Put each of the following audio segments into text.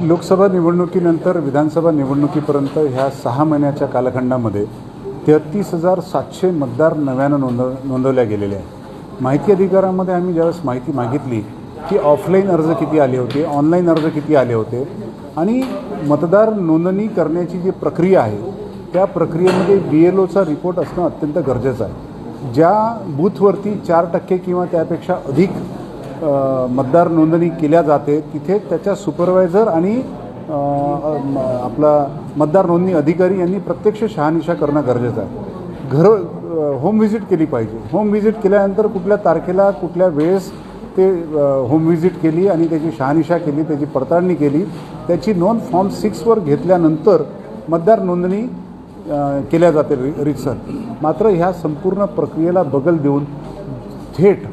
लोकसभा निवडणुकीनंतर विधानसभा निवडणुकीपर्यंत ह्या सहा महिन्याच्या कालखंडामध्ये तेहतीस हजार सातशे मतदार नव्यानं नोंद नोंदवल्या गेलेल्या आहेत. माहिती अधिकारामध्ये आम्ही ज्यावेळेस माहिती मागितली की ऑफलाईन अर्ज किती आले होते ऑनलाईन अर्ज किती आले होते आणि मतदार नोंदणी करण्याची जी प्रक्रिया आहे त्या प्रक्रियेमध्ये बी एल ओचा रिपोर्ट असणं अत्यंत गरजेचं आहे. ज्या बूथवरती चार टक्के किंवा त्यापेक्षा अधिक मतदार नोंदणी केल्या जाते तिथे त्याच्या सुपरवायझर आणि आपला मतदार नोंदणी अधिकारी यांनी प्रत्यक्ष शहानिशा करणं गरजेचं आहे. घर होम व्हिजिट केली पाहिजे. होम व्हिजिट केल्यानंतर कुठल्या तारखेला कुठल्या वेळेस ते होम व्हिजिट केली आणि त्याची शहानिशा केली त्याची पडताळणी केली त्याची नोंद फॉर्म सिक्सवर घेतल्यानंतर मतदार नोंदणी केल्या जाते रि रितसर. मात्र ह्या संपूर्ण प्रक्रियेला बगल देऊन थेट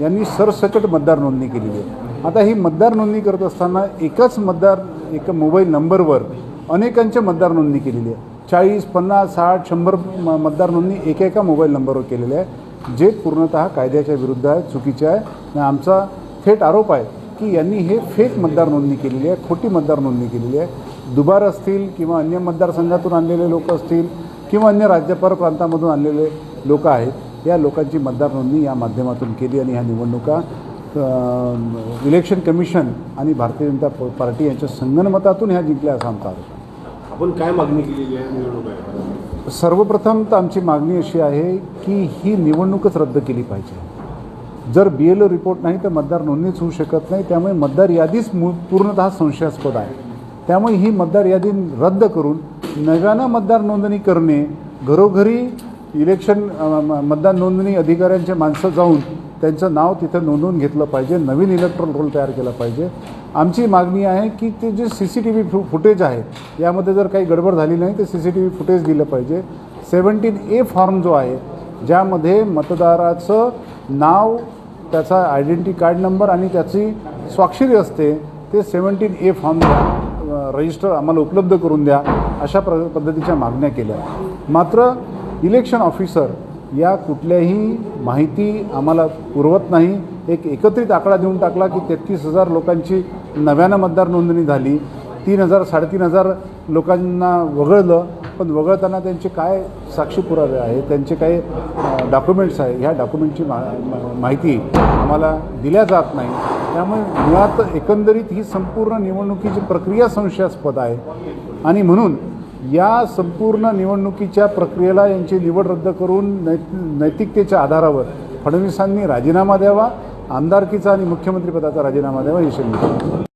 यांनी सरसकट मतदार नोंदणी केलेली आहे. आता ही मतदार नोंदणी करत असताना एकच मतदार एका मोबाईल नंबरवर अनेकांच्या मतदार नोंदणी केलेली आहे. चाळीस पन्नास साठ शंभर म- मतदार नोंदणी एकेका मोबाईल नंबरवर केलेली आहे. जे पूर्णतः कायद्याच्या विरुद्ध आहे चुकीचे आहे. आणि आमचा थेट आरोप आहे की यांनी हे फेक मतदार नोंदणी केलेली आहे खोटी मतदार नोंदणी केलेली आहे. दुबार असतील किंवा अन्य मतदारसंघातून आणलेले लोक असतील किंवा अन्य राज्यपर प्रांतामधून आणलेले लोक आहेत या लोकांची मतदार नोंदणी या माध्यमातून केली आणि ह्या निवडणुका इलेक्शन कमिशन आणि भारतीय जनता पार्टी यांच्या संगनमतातून ह्या जिंकल्या असा आमचा आरोप. आपण काय मागणी केलेली आहे निवडणूक सर्वप्रथम तर आमची मागणी अशी आहे की ही निवडणूकच रद्द केली पाहिजे. जर बी एल ओ रिपोर्ट नाही तर मतदार नोंदणीच होऊ शकत नाही त्यामुळे मतदार यादीच मू पूर्णतः संशयास्पद आहे. त्यामुळे ही मतदार यादी रद्द करून नव्यानं मतदार नोंदणी करणे घरोघरी इलेक्शन मतदान म- नोंदणी अधिकाऱ्यांचे माणसं जाऊन त्यांचं नाव तिथं नोंदवून घेतलं पाहिजे. नवीन इलेक्ट्रॉल रोल तयार केला पाहिजे. आमची मागणी आहे की ते जे सी सी टी व्ही फु फुटेज आहे यामध्ये जर काही गडबड झाली नाही तर C C T V footage दिलं पाहिजे. सेवन्टीन ए फॉर्म जो आहे ज्यामध्ये मतदाराचं नाव त्याचा आयडेंटिटी कार्ड नंबर आणि त्याची स्वाक्षरी असते ते सेवन्टीन ए फॉर्म द्या. रजिस्टर आम्हाला उपलब्ध करून द्या अशा प्र पद्धतीच्या मागण्या केल्या. मात्र इलेक्शन ऑफिसर या कुठल्याही माहिती आम्हाला पुरवत नाही. एक एकत्रित आकडा देऊन टाकला की तेहतीस हजार लोकांची नव्यानं मतदार नोंदणी झाली. तीन हजार साडेतीन हजार लोकांना वगळलं. पण वगळताना त्यांचे काय साक्षी पुरावे आहे त्यांचे काही डॉक्युमेंट्स आहे ह्या डॉक्युमेंटची मा माहिती आम्हाला दिल्या जात नाही. त्यामुळे मुळात एकंदरीत ही संपूर्ण निवडणुकीची प्रक्रिया संशयास्पद आहे. आणि म्हणून या संपूर्ण निवडणुकीच्या प्रक्रियेला यांची निवड रद्द करून नै नैतिकतेच्या आधारावर फडणवीसांनी राजीनामा द्यावा आमदारकीचा आणि मुख्यमंत्रीपदाचा राजीनामा द्यावा ही विनंती